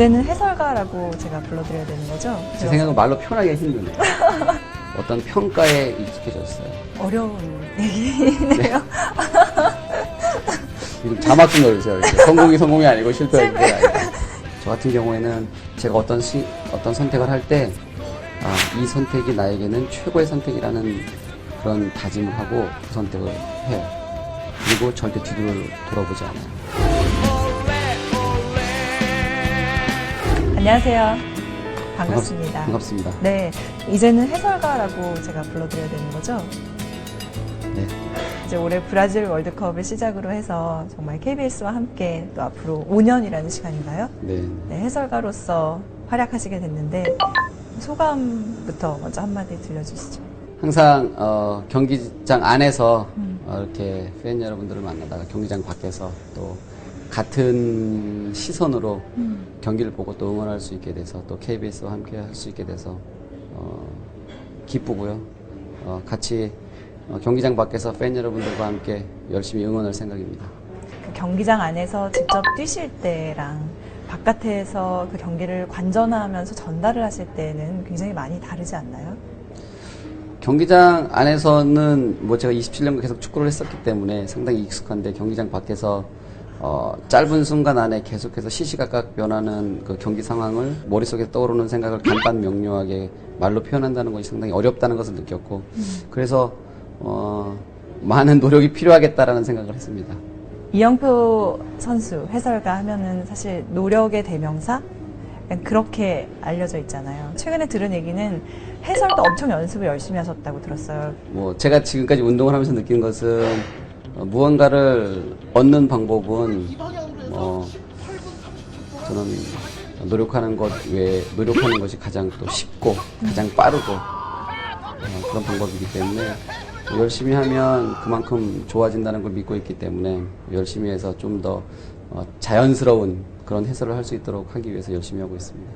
이제는 해설가라고 제가 불러드려야 되는 거죠? 제 생각은 말로 표현하기가 힘드네요. 어떤 평가에 익숙해졌어요. 어려운 얘기네요. 요즘 자막 좀 넣어주세요. 이렇게. 성공이 성공이 아니고 실패가 실패가 아니고. 저 같은 경우에는 제가 어떤 시, 어떤 선택을 할 때, 아, 이 선택이 나에게는 최고의 선택이라는 그런 다짐을 하고 그 선택을 해요. 그리고 절대 뒤로 돌아보지 않아요. 안녕하세요. 반갑습니다. 반갑, 반갑습니다. 네, 이제는 해설가라고 제가 불러드려야 되는 거죠? 네. 이제 올해 브라질 월드컵을 시작으로 해서 정말 KBS와 함께 또 앞으로 5년이라는 시간인가요? 네. 네, 해설가로서 활약하시게 됐는데 소감부터 먼저 한마디 들려주시죠. 항상 어, 경기장 안에서 음. 어, 이렇게 팬 여러분들을 만나다가 경기장 밖에서 또 같은 시선으로 음. 경기를 보고 또 응원할 수 있게 돼서 또 KBS와 함께 할 수 있게 돼서 어, 기쁘고요. 어, 같이 어, 경기장 밖에서 팬 여러분들과 함께 열심히 응원할 생각입니다. 그 경기장 안에서 직접 뛰실 때랑 바깥에서 그 경기를 관전하면서 전달을 하실 때는 굉장히 많이 다르지 않나요? 경기장 안에서는 뭐 제가 27년 계속 축구를 했었기 때문에 상당히 익숙한데 경기장 밖에서 어, 짧은 순간 안에 계속해서 시시각각 변하는 그 경기 상황을 머릿속에 떠오르는 생각을 간단 명료하게 말로 표현한다는 것이 상당히 어렵다는 것을 느꼈고 그래서 어, 많은 노력이 필요하겠다라는 생각을 했습니다. 이영표 선수 해설가 하면은 사실 노력의 대명사 그렇게 알려져 있잖아요. 최근에 들은 얘기는 해설도 엄청 연습을 열심히 하셨다고 들었어요. 뭐 제가 지금까지 운동을 하면서 느낀 것은 어, 무언가를 얻는 방법은 뭐 저는 노력하는 것 외에 노력하는 것이 가장 또 쉽고 가장 빠르고 어, 그런 방법이기 때문에 열심히 하면 그만큼 좋아진다는 걸 믿고 있기 때문에 열심히 해서 좀더 어, 자연스러운 그런 해설을 할 수 있도록 하기 위해서 열심히 하고 있습니다.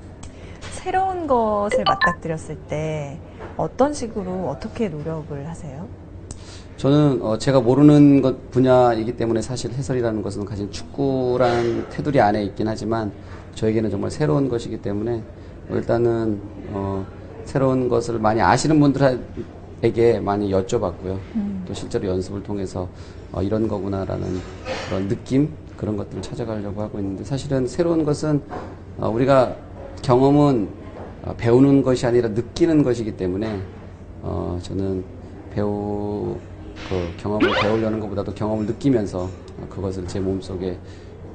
새로운 것을 맞닥뜨렸을 때 어떤 식으로 어떻게 노력을 하세요? 저는 어, 제가 모르는 것 분야이기 때문에 사실 해설이라는 것은 가진 축구란 테두리 안에 있긴 하지만 저에게는 정말 새로운 것이기 때문에 뭐 일단은 어, 새로운 것을 많이 아시는 분들에게 많이 여쭤봤고요. 또 실제로 연습을 통해서 어, 이런 거구나라는 그런 느낌 그런 것들을 찾아가려고 하고 있는데 사실은 새로운 것은 어, 우리가 경험은 어, 배우는 것이 아니라 느끼는 것이기 때문에 어, 저는 배우 그 경험을 배우려는 것보다도 경험을 느끼면서 어, 그것을 제 몸속에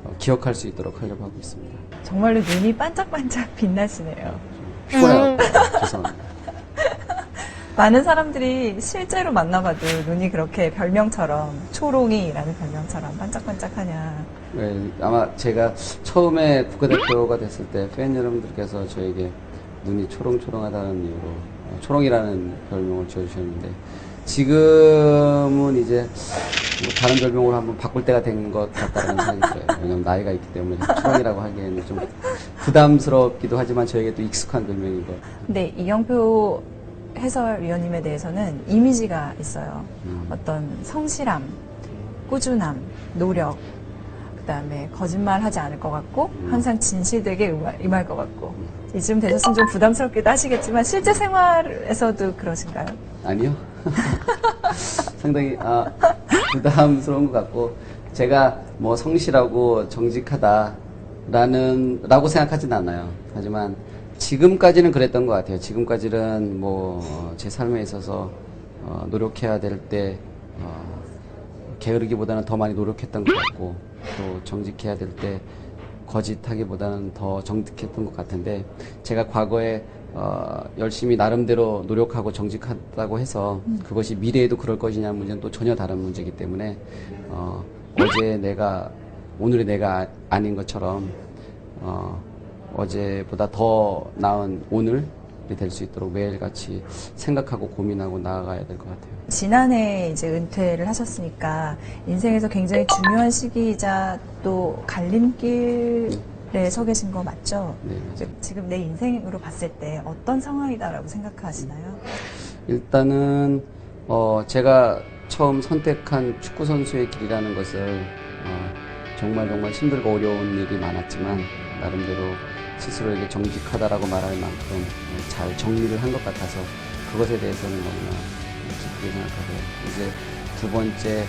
어, 기억할 수 있도록 하려고 하고 있습니다. 정말로 눈이 반짝반짝 빛나시네요. 피곤해요. 죄송합니다. 많은 사람들이 실제로 만나봐도 눈이 그렇게 별명처럼 초롱이라는 별명처럼 반짝반짝하냐. 네, 아마 제가 처음에 국가대표가 됐을 때 팬 여러분들께서 저에게 눈이 초롱초롱하다는 이유로 어, 초롱이라는 별명을 지어주셨는데 지금은 이제 뭐 다른 별명으로 한번 바꿀 때가 된 것 같다는 생각이 들어요. 왜냐면 나이가 있기 때문에 초롱이라고 하기에는 좀 부담스럽기도 하지만 저에게 또 익숙한 별명인 것. 근데 이경표 해설위원님에 대해서는 이미지가 있어요. 음. 어떤 성실함, 꾸준함, 노력, 그 다음에 거짓말 하지 않을 것 같고, 항상 진실되게 임할, 임할 것 같고. 이쯤 되셨으면 좀 부담스럽기도 하시겠지만, 실제 생활에서도 그러신가요? 아니요. 상당히 아, 부담스러운 것 같고 제가 뭐 성실하고 정직하다라는 라고 생각하진 않아요. 하지만 지금까지는 그랬던 것 같아요. 지금까지는 뭐 제 삶에 있어서 어, 노력해야 될때 어, 게으르기보다는 더 많이 노력했던 것 같고 또 정직해야 될 때 거짓하기보다는 더 정직했던 것 같은데 제가 과거에 어, 열심히 나름대로 노력하고 정직하다고 해서 그것이 미래에도 그럴 것이냐 문제는 또 전혀 다른 문제이기 때문에 어, 어제 내가 오늘의 내가 아- 아닌 것처럼 어, 어제보다 더 나은 오늘 될수 있도록 매일같이 생각하고 고민하고 나아가야 될 것 같아요. 지난해 이제 은퇴를 하셨으니까 인생에서 굉장히 중요한 시기이자 또 갈림길 에서 계신 거 맞죠? 네, 맞아요. 지금 내 인생으로 봤을 때 어떤 상황이다라고 생각하시나요? 일단은 어, 제가 처음 선택한 축구 선수의 길이라는 것을 어, 정말 정말 힘들고 어려운 일이 많았지만 나름대로 스스로에게 정직하다라고 말할 만큼 어, 잘 정리를 한 것 같아서 그것에 대해서는 너무나 기쁘게 생각하고요. 이제 두 번째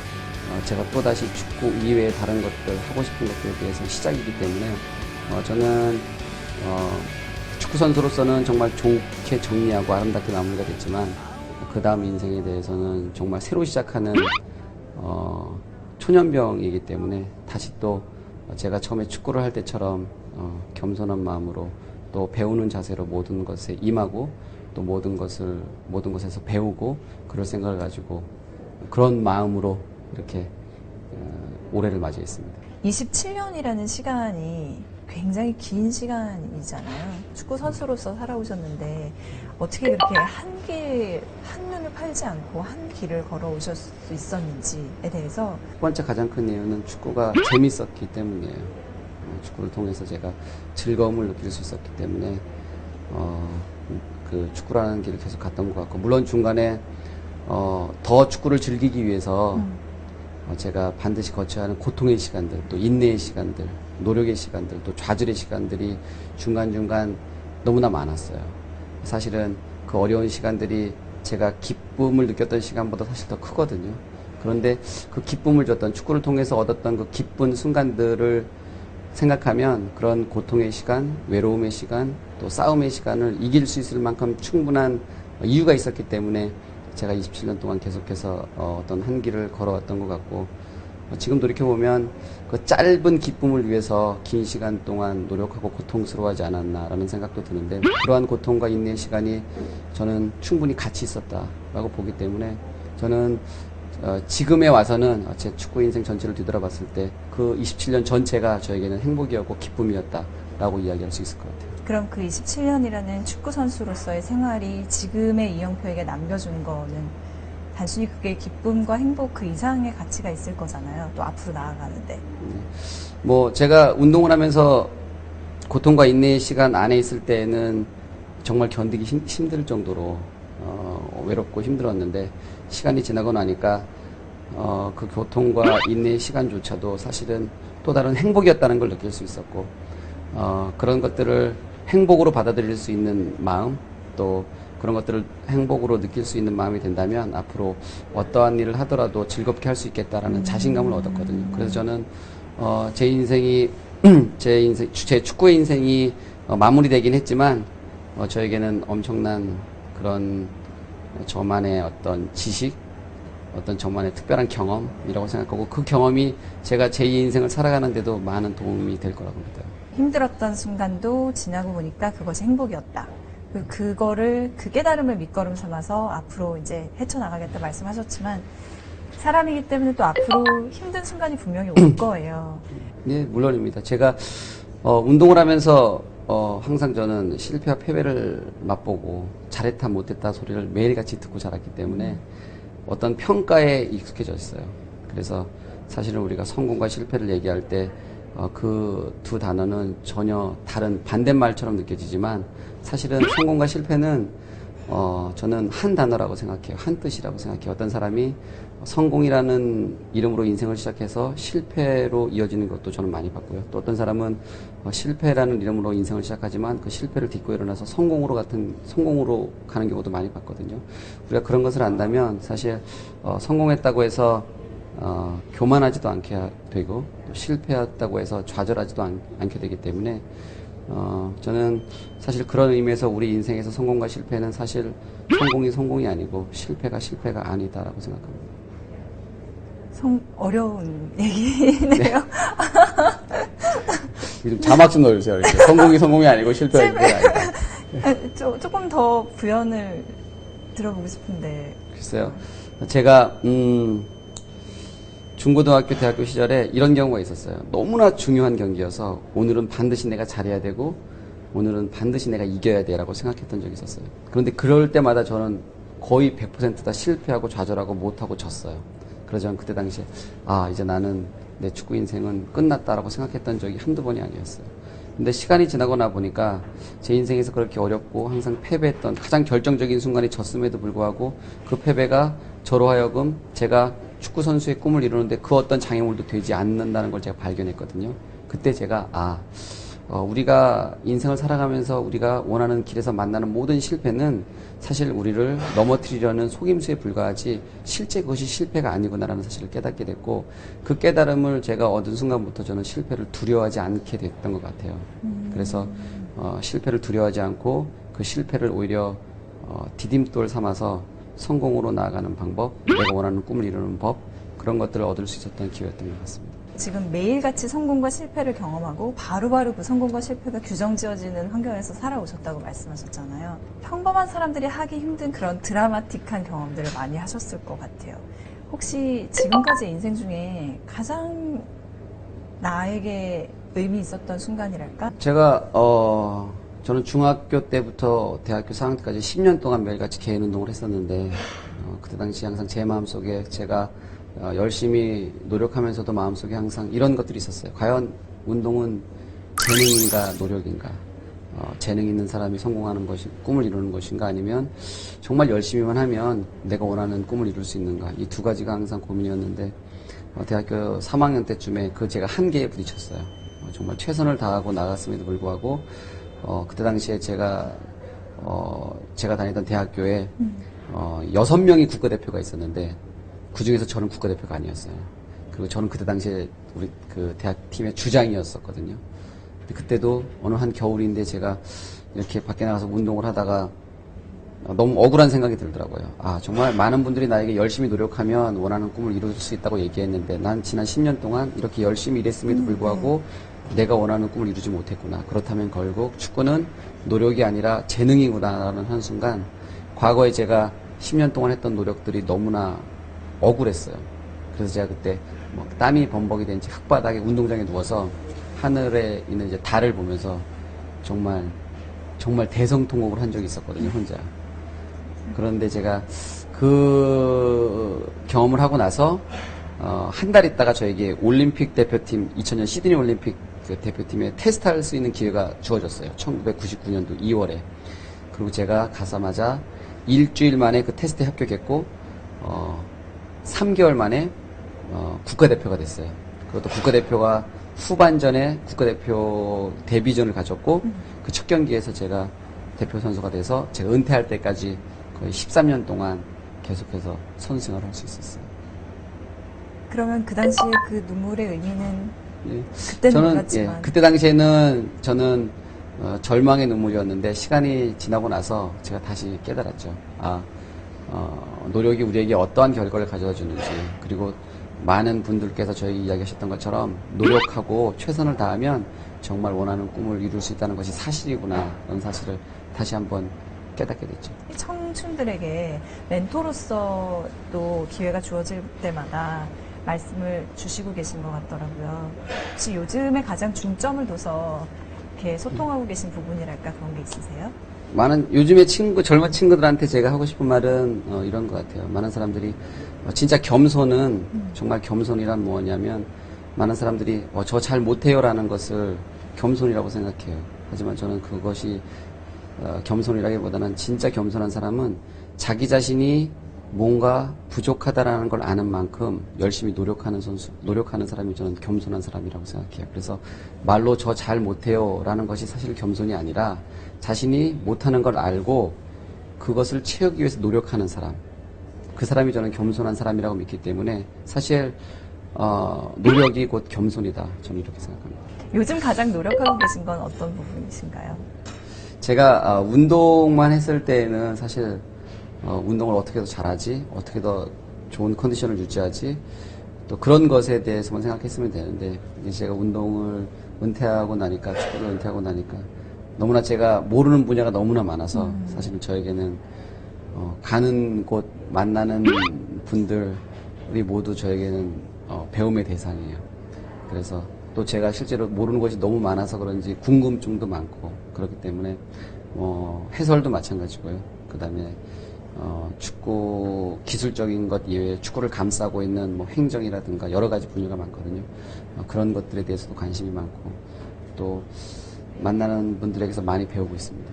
어, 제가 또 다시 축구 이외의 다른 것들 하고 싶은 것들에 대해서 시작이기 때문에 어, 저는 어, 축구 선수로서는 정말 좋게 정리하고 아름답게 마무리가 됐지만 그 다음 인생에 대해서는 정말 새로 시작하는 어, 초년병이기 때문에 다시 또 제가 처음에 축구를 할 때처럼 어, 겸손한 마음으로 또 배우는 자세로 모든 것에 임하고 또 모든 것을 모든 것에서 배우고 그럴 생각을 가지고 그런 마음으로 이렇게 어, 올해를 맞이했습니다. 27년이라는 시간이 굉장히 긴 시간이잖아요. 축구 선수로서 살아오셨는데 어떻게 그렇게 한 길, 한 눈을 팔지 않고 한 길을 걸어오실 수 있었는지에 대해서 첫 번째 가장 큰 이유는 축구가 재밌었기 때문이에요. 어, 축구를 통해서 제가 즐거움을 느낄 수 있었기 때문에 어, 그 축구라는 길을 계속 갔던 것 같고 물론 중간에 어, 더 축구를 즐기기 위해서 어, 제가 반드시 거쳐야 하는 고통의 시간들, 또 인내의 시간들, 노력의 시간들, 또 좌절의 시간들이 중간중간 너무나 많았어요. 사실은 그 어려운 시간들이 제가 기쁨을 느꼈던 시간보다 사실 더 크거든요. 그런데 그 기쁨을 줬던 축구를 통해서 얻었던 그 기쁜 순간들을 생각하면 그런 고통의 시간, 외로움의 시간, 또 싸움의 시간을 이길 수 있을 만큼 충분한 이유가 있었기 때문에 제가 27년 동안 계속해서 어, 어떤 한 길을 걸어왔던 것 같고 어, 지금 돌이켜보면 그 짧은 기쁨을 위해서 긴 시간 동안 노력하고 고통스러워하지 않았나라는 생각도 드는데 그러한 고통과 인내의 시간이 저는 충분히 가치 있었다라고 보기 때문에 저는 어, 지금에 와서는 제 축구 인생 전체를 뒤돌아봤을 때 그 27년 전체가 저에게는 행복이었고 기쁨이었다라고 이야기할 수 있을 것 같아요. 그럼 그 27년이라는 축구 선수로서의 생활이 지금의 이영표에게 남겨준 거는 단순히 그게 기쁨과 행복 그 이상의 가치가 있을 거잖아요. 또 앞으로 나아가는데. 뭐 제가 운동을 하면서 고통과 인내의 시간 안에 있을 때는 정말 견디기 힘, 힘들 정도로 어, 외롭고 힘들었는데 시간이 지나고 나니까 어, 그 고통과 인내의 시간조차도 사실은 또 다른 행복이었다는 걸 느낄 수 있었고 어, 그런 것들을 행복으로 받아들일 수 있는 마음 또 그런 것들을 행복으로 느낄 수 있는 마음이 된다면 앞으로 어떠한 일을 하더라도 즐겁게 할 수 있겠다라는 자신감을 얻었거든요. 그래서 저는 어, 제 인생이 제 인생 제 축구의 인생이 어, 마무리되긴 했지만 어, 저에게는 엄청난 그런 저만의 어떤 지식 어떤 저만의 특별한 경험이라고 생각하고 그 경험이 제가 제 인생을 살아가는데도 많은 도움이 될 거라고 믿어요. 힘들었던 순간도 지나고 보니까 그것이 행복이었다. 그거를 그 깨달음을 밑거름 삼아서 앞으로 이제 헤쳐나가겠다 말씀하셨지만 사람이기 때문에 또 앞으로 힘든 순간이 분명히 올 거예요. 네, 물론입니다. 제가 어, 운동을 하면서 어, 항상 저는 실패와 패배를 맛보고 잘했다 못했다 소리를 매일같이 듣고 자랐기 때문에 어떤 평가에 익숙해져 있어요. 그래서 사실은 우리가 성공과 실패를 얘기할 때 그두 단어는 전혀 다른 반대말처럼 느껴지지만 사실은 성공과 실패는 어, 저는 한 단어라고 생각해요. 한 뜻이라고 생각해요. 어떤 사람이 성공이라는 이름으로 인생을 시작해서 실패로 이어지는 것도 저는 많이 봤고요. 또 어떤 사람은 어, 실패라는 이름으로 인생을 시작하지만 그 실패를 딛고 일어나서 성공으로 같은, 성공으로 가는 경우도 많이 봤거든요. 우리가 그런 것을 안다면 사실, 어, 성공했다고 해서 어, 교만하지도 않게 되고 또 실패했다고 해서 좌절하지도 않, 않게 되기 때문에 어, 저는 사실 그런 의미에서 우리 인생에서 성공과 실패는 사실 성공이 성공이 아니고 실패가 실패가 아니다라고 생각합니다. 성, 어려운 얘기네요. 좀 자막 좀 넣어주세요. 이렇게. 성공이 성공이 아니고 실패가 실패가 아니다. 아, 조, 조금 더 부연을 들어보고 싶은데. 글쎄요. 제가 음, 중고등학교, 대학교 시절에 이런 경우가 있었어요. 너무나 중요한 경기여서 오늘은 반드시 내가 잘해야 되고 오늘은 반드시 내가 이겨야 돼라고 생각했던 적이 있었어요. 그런데 그럴 때마다 저는 거의 100%다 실패하고 좌절하고 못하고 졌어요. 그래서 저는 그때 당시에 아 이제 나는 내 축구 인생은 끝났다라고 생각했던 적이 한두 번이 아니었어요. 근데 시간이 지나고 나 보니까 제 인생에서 그렇게 어렵고 항상 패배했던 가장 결정적인 순간이 졌음에도 불구하고 그 패배가 저로 하여금 제가 축구 선수의 꿈을 이루는데 그 어떤 장애물도 되지 않는다는 걸 제가 발견했거든요. 그때 제가 아 어, 우리가 인생을 살아가면서 우리가 원하는 길에서 만나는 모든 실패는 사실 우리를 넘어뜨리려는 속임수에 불과하지 실제 그것이 실패가 아니구나라는 사실을 깨닫게 됐고 그 깨달음을 제가 얻은 순간부터 저는 실패를 두려워하지 않게 됐던 것 같아요. 그래서 어, 실패를 두려워하지 않고 그 실패를 오히려 어, 디딤돌 삼아서 성공으로 나아가는 방법, 내가 원하는 꿈을 이루는 법 그런 것들을 얻을 수 있었던 기회였던 것 같습니다. 지금 매일같이 성공과 실패를 경험하고 바로바로 그 성공과 실패가 규정 지어지는 환경에서 살아오셨다고 말씀하셨잖아요. 평범한 사람들이 하기 힘든 그런 드라마틱한 경험들을 많이 하셨을 것 같아요. 혹시 지금까지 인생 중에 가장 나에게 의미 있었던 순간이랄까? 제가 어 저는 중학교 때부터 대학교 4학년 때까지 10년 동안 매일같이 개인 운동을 했었는데 어, 그때 당시 항상 제 마음속에 제가 어, 열심히 노력하면서도 마음속에 항상 이런 것들이 있었어요. 과연 운동은 재능인가 노력인가? 어, 재능 있는 사람이 성공하는 것이 꿈을 이루는 것인가 아니면 정말 열심히만 하면 내가 원하는 꿈을 이룰 수 있는가 이 두 가지가 항상 고민이었는데 어, 대학교 3학년 때쯤에 그 제가 한계에 부딪혔어요. 어, 정말 최선을 다하고 나갔음에도 불구하고 어, 그때 당시에 제가 어, 제가 다니던 대학교에 어, 여섯 명이 국가대표가 있었는데 그 중에서 저는 국가대표가 아니었어요. 그리고 저는 그때 당시에 우리 그 대학 팀의 주장이었었거든요. 근데 그때도 어느 한 겨울인데 제가 이렇게 밖에 나가서 운동을 하다가 너무 억울한 생각이 들더라고요. 아, 정말 많은 분들이 나에게 열심히 노력하면 원하는 꿈을 이룰 수 있다고 얘기했는데 난 지난 10년 동안 이렇게 열심히 일했음에도 불구하고 내가 원하는 꿈을 이루지 못했구나. 그렇다면 결국 축구는 노력이 아니라 재능이구나라는 한순간 과거에 제가 10년 동안 했던 노력들이 너무나 억울했어요. 그래서 제가 그때 뭐 땀이 범벅이 된 채 흙바닥에 운동장에 누워서 하늘에 있는 이제 달을 보면서 정말 정말 대성통곡을 한 적이 있었거든요, 혼자. 그런데 제가 그 경험을 하고 나서 어, 한 달 있다가 저에게 올림픽 대표팀 2000년 시드니 올림픽 그 대표팀에 테스트할 수 있는 기회가 주어졌어요. 1999년도 2월에. 그리고 제가 가자마자 일주일 만에 그 테스트에 합격했고 어, 3개월 만에 어, 국가대표가 됐어요. 그것도 국가대표가 후반전에 국가대표 데뷔전을 가졌고 그 첫 경기에서 제가 대표 선수가 돼서 제가 은퇴할 때까지 거의 13년 동안 계속해서 선수생활을 할수 있었어요. 그러면 그 당시에 그 눈물의 의미는 예. 저는 몰랐지만 예, 그때 당시에는 저는 어, 절망의 눈물이었는데 시간이 지나고 나서 제가 다시 깨달았죠. 아 어, 노력이 우리에게 어떠한 결과를 가져다 주는지 그리고 많은 분들께서 저에게 이야기하셨던 것처럼 노력하고 최선을 다하면 정말 원하는 꿈을 이룰 수 있다는 것이 사실이구나 그런 사실을 다시 한번 깨닫게 됐죠. 청춘들에게 멘토로서 또 기회가 주어질 때마다 말씀을 주시고 계신 것 같더라고요. 혹시 요즘에 가장 중점을 둬서 이렇게 소통하고 계신 부분이랄까 그런 게 있으세요? 많은 요즘의 친구 젊은 친구들한테 제가 하고 싶은 말은 어, 이런 것 같아요. 많은 사람들이 어, 진짜 겸손은 정말 겸손이란 뭐냐면 많은 사람들이 어, 저 잘 못해요라는 것을 겸손이라고 생각해요. 하지만 저는 그것이 어, 겸손이라기보다는 진짜 겸손한 사람은 자기 자신이 뭔가 부족하다라는 걸 아는 만큼 열심히 노력하는 선수, 노력하는 사람이 저는 겸손한 사람이라고 생각해요. 그래서 말로 저 잘 못해요라는 것이 사실 겸손이 아니라 자신이 못하는 걸 알고 그것을 채우기 위해서 노력하는 사람. 그 사람이 저는 겸손한 사람이라고 믿기 때문에 사실 어, 노력이 곧 겸손이다. 저는 이렇게 생각합니다. 요즘 가장 노력하고 계신 건 어떤 부분이신가요? 제가 어, 운동만 했을 때는 사실 어, 운동을 어떻게 더 잘하지, 어떻게 더 좋은 컨디션을 유지하지, 또 그런 것에 대해서만 생각했으면 되는데 이제 제가 운동을 은퇴하고 나니까 축구를 은퇴하고 나니까 너무나 제가 모르는 분야가 너무나 많아서 사실은 저에게는 어, 가는 곳 만나는 분들이 모두 저에게는 어, 배움의 대상이에요. 그래서 또 제가 실제로 모르는 것이 너무 많아서 그런지 궁금증도 많고 그렇기 때문에 뭐 해설도 마찬가지고요. 그 다음에 어, 축구 기술적인 것 이외에 축구를 감싸고 있는 뭐 행정이라든가 여러 가지 분야가 많거든요. 어, 그런 것들에 대해서도 관심이 많고 또 만나는 분들에게서 많이 배우고 있습니다.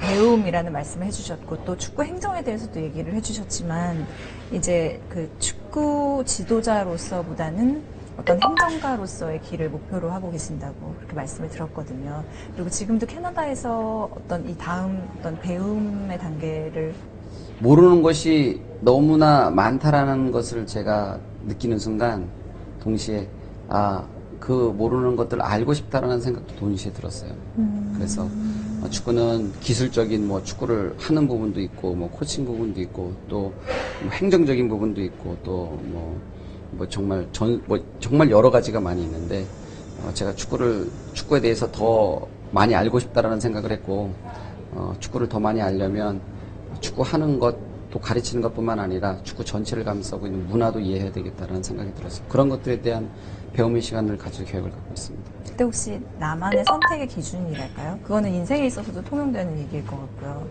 배움이라는 말씀을 해주셨고 또 축구 행정에 대해서도 얘기를 해주셨지만 이제 그 축구 지도자로서보다는 어떤 행정가로서의 길을 목표로 하고 계신다고 그렇게 말씀을 들었거든요. 그리고 지금도 캐나다에서 어떤 이 다음 어떤 배움의 단계를 모르는 것이 너무나 많다라는 것을 제가 느끼는 순간 동시에 아 그 모르는 것들 알고 싶다라는 생각도 동시에 들었어요. 그래서 어, 축구는 기술적인 뭐 축구를 하는 부분도 있고 뭐 코칭 부분도 있고 또 뭐 행정적인 부분도 있고 또뭐 뭐 정말 전 뭐 정말 여러 가지가 많이 있는데 어, 제가 축구를 축구에 대해서 더 많이 알고 싶다라는 생각을 했고 어, 축구를 더 많이 알려면 축구 하는 것또 가르치는 것뿐만 아니라 축구 전체를 감싸고 있는 문화도 이해해야 되겠다라는 생각이 들었어요. 그런 것들에 대한 배움의 시간을 가질 계획을 갖고 있습니다. 그때 혹시 나만의 선택의 기준이랄까요? 그거는 인생에 있어서도 통용되는 얘기일 것 같고요.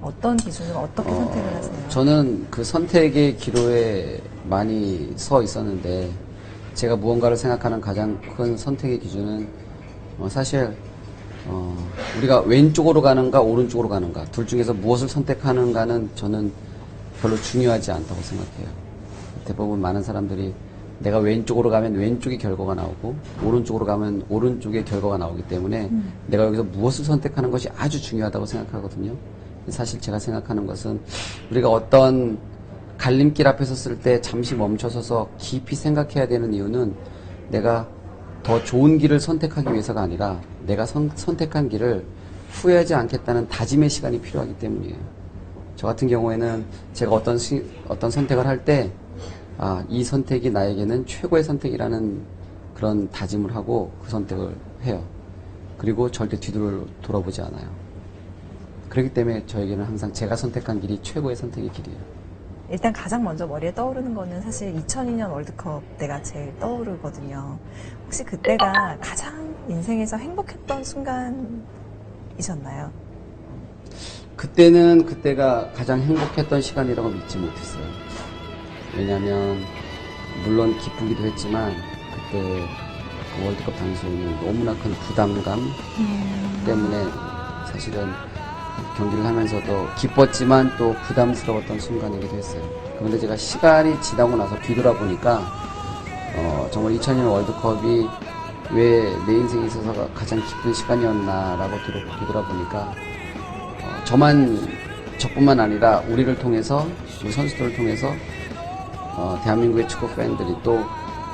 어떤 기준을 어떻게 선택을 하세요? 저는 그 선택의 기로에 많이 서 있었는데 제가 무언가를 생각하는 가장 큰 선택의 기준은 어, 사실 어, 우리가 왼쪽으로 가는가 오른쪽으로 가는가 둘 중에서 무엇을 선택하는가는 저는 별로 중요하지 않다고 생각해요. 대부분 많은 사람들이 내가 왼쪽으로 가면 왼쪽의 결과가 나오고 오른쪽으로 가면 오른쪽의 결과가 나오기 때문에 내가 여기서 무엇을 선택하는 것이 아주 중요하다고 생각하거든요. 사실 제가 생각하는 것은 우리가 어떤 갈림길 앞에 섰을 때 잠시 멈춰서서 깊이 생각해야 되는 이유는 내가 더 좋은 길을 선택하기 위해서가 아니라 내가 선, 선택한 길을 후회하지 않겠다는 다짐의 시간이 필요하기 때문이에요. 저 같은 경우에는 제가 어떤 시- 어떤 선택을 할 때, 아, 이 선택이 나에게는 최고의 선택이라는 그런 다짐을 하고 그 선택을 해요. 그리고 절대 뒤돌아 돌아보지 않아요. 그렇기 때문에 저에게는 항상 제가 선택한 길이 최고의 선택의 길이에요. 일단 가장 먼저 머리에 떠오르는 거는 사실 2002년 월드컵 때가 제일 떠오르거든요. 혹시 그때가 가장 인생에서 행복했던 순간이셨나요? 그때는 그때가 가장 행복했던 시간이라고 믿지 못했어요. 왜냐면, 물론 기쁘기도 했지만, 그때 그 월드컵 당시에는 너무나 큰 부담감 때문에 사실은 경기를 하면서도 기뻤지만 또 부담스러웠던 순간이기도 했어요. 그런데 제가 시간이 지나고 나서 뒤돌아보니까, 어, 정말 2002년 월드컵이 왜 내 인생에 있어서 가장 기쁜 시간이었나라고 뒤돌아- 뒤돌아보니까 어, 저만 저뿐만 아니라 우리를 통해서 우리 선수들을 통해서 어, 대한민국의 축구 팬들이 또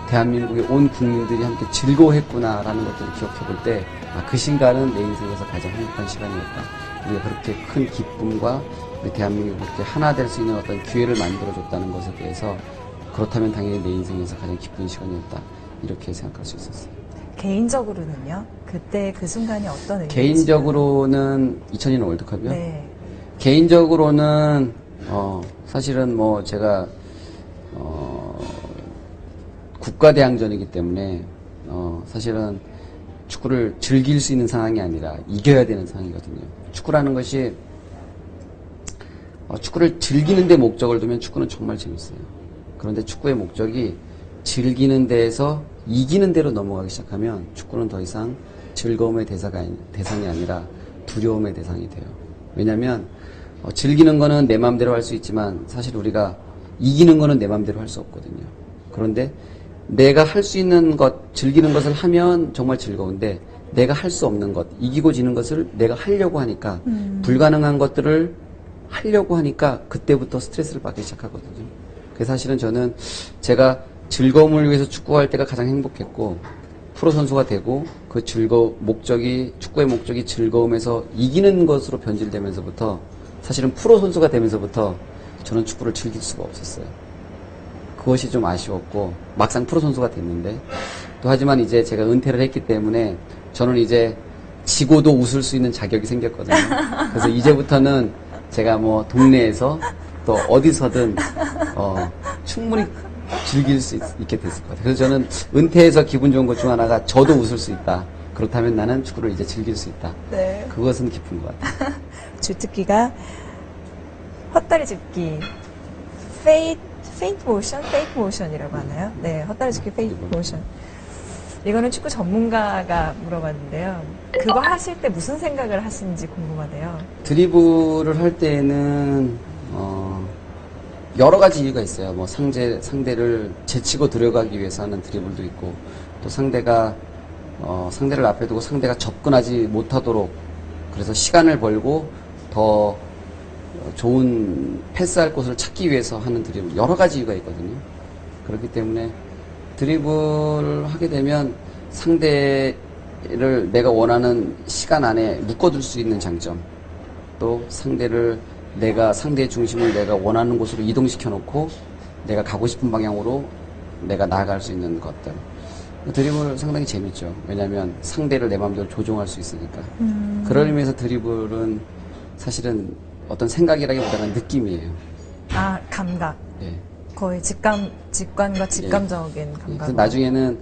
대한민국의 온 국민들이 함께 즐거워했구나라는 것들을 기억해 볼때 아, 그 순간은 내 인생에서 가장 행복한 시간이었다. 우리가 그렇게 큰 기쁨과 우리 대한민국이 그렇게 하나 될 수 있는 어떤 기회를 만들어줬다는 것에 대해서 그렇다면 당연히 내 인생에서 가장 기쁜 시간이었다. 이렇게 생각할 수 있었어요. 개인적으로는요? 그때 그 순간이 어떤 개인적으로는 2002년 월드컵이요? 네. 개인적으로는 어 사실은 뭐 제가 어 국가대항전이기 때문에 어 사실은 축구를 즐길 수 있는 상황이 아니라 이겨야 되는 상황이거든요. 축구라는 것이 어, 축구를 즐기는 데 목적을 두면 축구는 정말 재밌어요. 그런데 축구의 목적이 즐기는 데에서 이기는 데로 넘어가기 시작하면 축구는 더 이상 즐거움의 대사가, 대상이 아니라 두려움의 대상이 돼요. 왜냐면 어, 즐기는 거는 내 마음대로 할 수 있지만 사실 우리가 이기는 거는 내 마음대로 할 수 없거든요. 그런데 내가 할 수 있는 것, 즐기는 것을 하면 정말 즐거운데 내가 할 수 없는 것, 이기고 지는 것을 내가 하려고 하니까 불가능한 것들을 하려고 하니까 그때부터 스트레스를 받기 시작하거든요. 그래서 사실은 저는 제가 즐거움을 위해서 축구할 때가 가장 행복했고 프로 선수가 되고 그 즐거 목적이 축구의 목적이 즐거움에서 이기는 것으로 변질되면서부터 사실은 프로 선수가 되면서부터 저는 축구를 즐길 수가 없었어요. 그것이 좀 아쉬웠고 막상 프로 선수가 됐는데 또 하지만 이제 제가 은퇴를 했기 때문에 저는 이제 지고도 웃을 수 있는 자격이 생겼거든요. 그래서 이제부터는 제가 뭐 동네에서 또 어디서든 어, 충분히 즐길 수 있, 게 됐을 것 같아요. 그래서 저는 은퇴해서 기분 좋은 것 중 하나가 저도 웃을 수 있다. 그렇다면 나는 축구를 이제 즐길 수 있다. 네. 그것은 깊은 것 같아요. 주특기가 헛다리 짚기, 페이트, 페이트 모션, 페이트 모션이라고 하나요? 네, 헛다리 짚기, 페이트 모션. 이거는 축구 전문가가 물어봤는데요. 그거 하실 때 무슨 생각을 하시는지 궁금하대요. 드리블을 할 때에는 어, 여러 가지 이유가 있어요. 뭐 상대 상대를 제치고 들어가기 위해서 하는 드리블도 있고 또 상대가 어, 상대를 앞에 두고 상대가 접근하지 못하도록 그래서 시간을 벌고 더 좋은 패스할 곳을 찾기 위해서 하는 드리블 여러 가지 이유가 있거든요. 그렇기 때문에 드리블을 하게 되면 상대를 내가 원하는 시간 안에 묶어둘 수 있는 장점 또 상대를 내가 상대의 중심을 내가 원하는 곳으로 이동시켜 놓고 내가 가고 싶은 방향으로 내가 나아갈 수 있는 것들. 드리블 상당히 재밌죠. 왜냐하면 상대를 내 마음대로 조종할 수 있으니까. 그런 의미에서 드리블은 사실은 어떤 생각이라기보다는 느낌이에요 아, 감각. 예. 거의 직감, 직관과 직감적인 예, 감각. 그래서 나중에는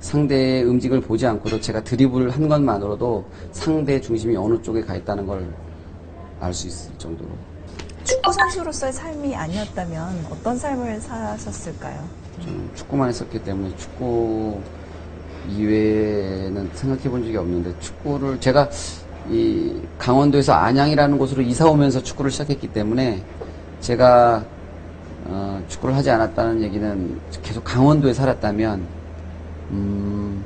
상대의 움직임을 보지 않고도 제가 드리블을 한 것만으로도 상대 중심이 어느 쪽에 가 있다는 걸 알 수 있을 정도로 축구 선수로서의 삶이 아니었다면 어떤 삶을 사셨을까요? 좀 축구만 했었기 때문에 축구 이외에는 생각해 본 적이 없는데 축구를 제가 이 강원도에서 안양이라는 곳으로 이사 오면서 축구를 시작했기 때문에 제가 어, 축구를 하지 않았다는 얘기는 계속 강원도에 살았다면 음,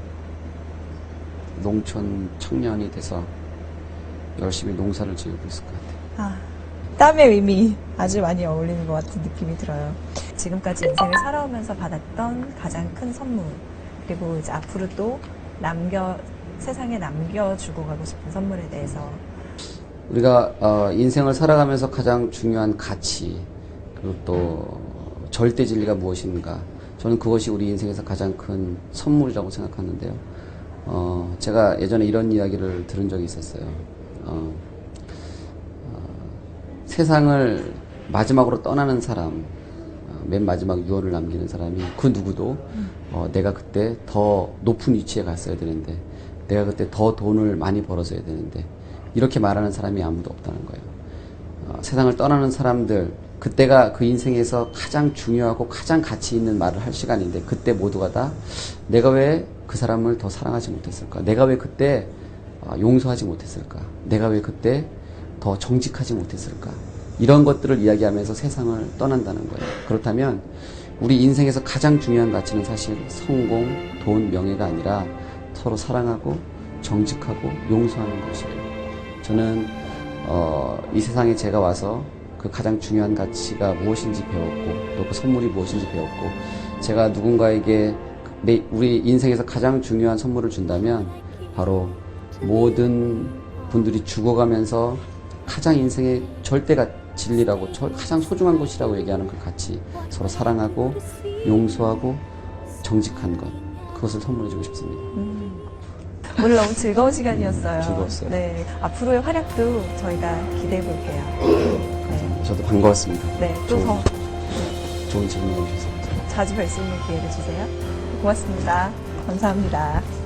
농촌 청년이 돼서 열심히 농사를 지으고 있을 것 같아요. 아, 땀의 의미 아주 많이 어울리는 것 같은 느낌이 들어요. 지금까지 인생을 살아오면서 받았던 가장 큰 선물, 그리고 이제 앞으로 또 남겨, 세상에 남겨주고 가고 싶은 선물에 대해서. 우리가 어, 인생을 살아가면서 가장 중요한 가치 그리고 또 절대 진리가 무엇인가 저는 그것이 우리 인생에서 가장 큰 선물이라고 생각하는데요. 어, 제가 예전에 이런 이야기를 들은 적이 있었어요. 어, 어, 세상을 마지막으로 떠나는 사람, 어, 맨 마지막 유언을 남기는 사람이 그 누구도 어, 내가 그때 더 높은 위치에 갔어야 되는데 내가 그때 더 돈을 많이 벌었어야 되는데 이렇게 말하는 사람이 아무도 없다는 거예요. 어, 세상을 떠나는 사람들 그때가 그 인생에서 가장 중요하고 가장 가치 있는 말을 할 시간인데 그때 모두가 다 내가 왜 그 사람을 더 사랑하지 못했을까? 내가 왜 그때 어, 용서하지 못했을까? 내가 왜 그때 더 정직하지 못했을까? 이런 것들을 이야기하면서 세상을 떠난다는 거예요. 그렇다면 우리 인생에서 가장 중요한 가치는 사실 성공, 돈, 명예가 아니라 서로 사랑하고 정직하고 용서하는 것이에요. 저는 어, 이 세상에 제가 와서 그 가장 중요한 가치가 무엇인지 배웠고 또 그 선물이 무엇인지 배웠고 제가 누군가에게 내 우리 인생에서 가장 중요한 선물을 준다면 바로 모든 분들이 죽어가면서 가장 인생의 절대가 진리라고 저- 가장 소중한 것이라고 얘기하는 그 가치 서로 사랑하고 용서하고 정직한 것 그것을 선물해주고 싶습니다. 오늘 너무 즐거운 시간이었어요. 즐거웠어요. 네. 앞으로의 활약도 저희가 기대해 볼게요. 네. 저도 반가웠습니다. 네. 또더 좋은 질문 해주셔서. 자주 뵐 수 있는 기회를 주세요. 고맙습니다. 감사합니다.